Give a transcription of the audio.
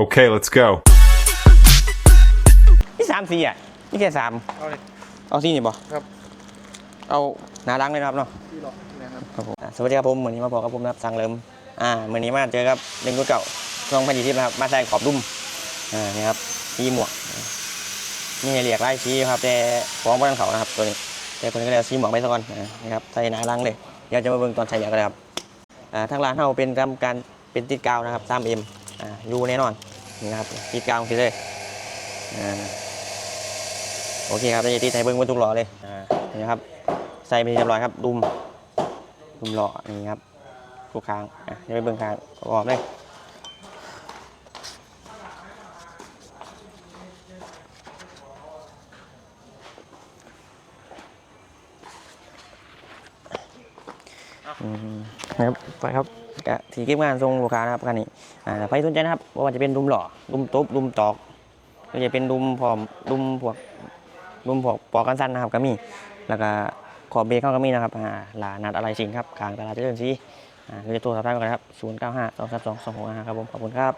Okay, let's go. นี่สามสีอะนี่แค่สามเอาเลย เอาสีนี่บ่ครับ เอาหนาดังเลยนะครับเนาะที่หรอกนะครับครับผมอะสวัสดีครับผมเหมือนนี้มาบอกกับผมนะครับสังเลิมอ่าเหมือนนี้มาเจอกับเล่นกุเก่าช่องพันยี่สิบนะครับมาแซงขอบดุมอ่านี่ครับสีหมวกนี่เรียกไล่สีครับแต่ฟ้องบนเขานะครับตัวนี้แต่คนนี้ก็เลยเอาสีหมวกไปซะก่อนอ่านี่ครับใส่หนาดังเลยเดี๋ยวจะมาเบิ่งตอนใช้ยากันเลยครับอ่าทางร้านเราเป็นกรรมการเป็นติดกาวนะครับ 3M อยู่แน่นอนนี่นะครับติดกาวสิเลยอโอเคครับจะตีไทเบิ้งบนทุกหล่อเลยนี่ครับใส่ไปเรียบร้อยครับดุมดุมหล่อนี่ครับทุกครั้งอะจะไปเบิ้งครั้งประกอบเลยนะครับไปครับ ก็ทีเก็บงานทรงลูกค้านะครับคันนี้อ่าใครสนใจนะครับว่าจะเป็นดุมหล่อดุมตบดุมตอกก็จะเป็นดุมผอมดุมพวกรุมพวกปอกกันสั้นนะครับก็มีแล้วก็ขอบเบรกเข้าก็มีนะครับอ่าลานัดอะไรสิงครับกลางตลาดเจริญศรีอ่าคือจะโทรสอบถามกันนะครับ 0 9 5 2 3 2 2 6 5ครับผมขอบคุณครับ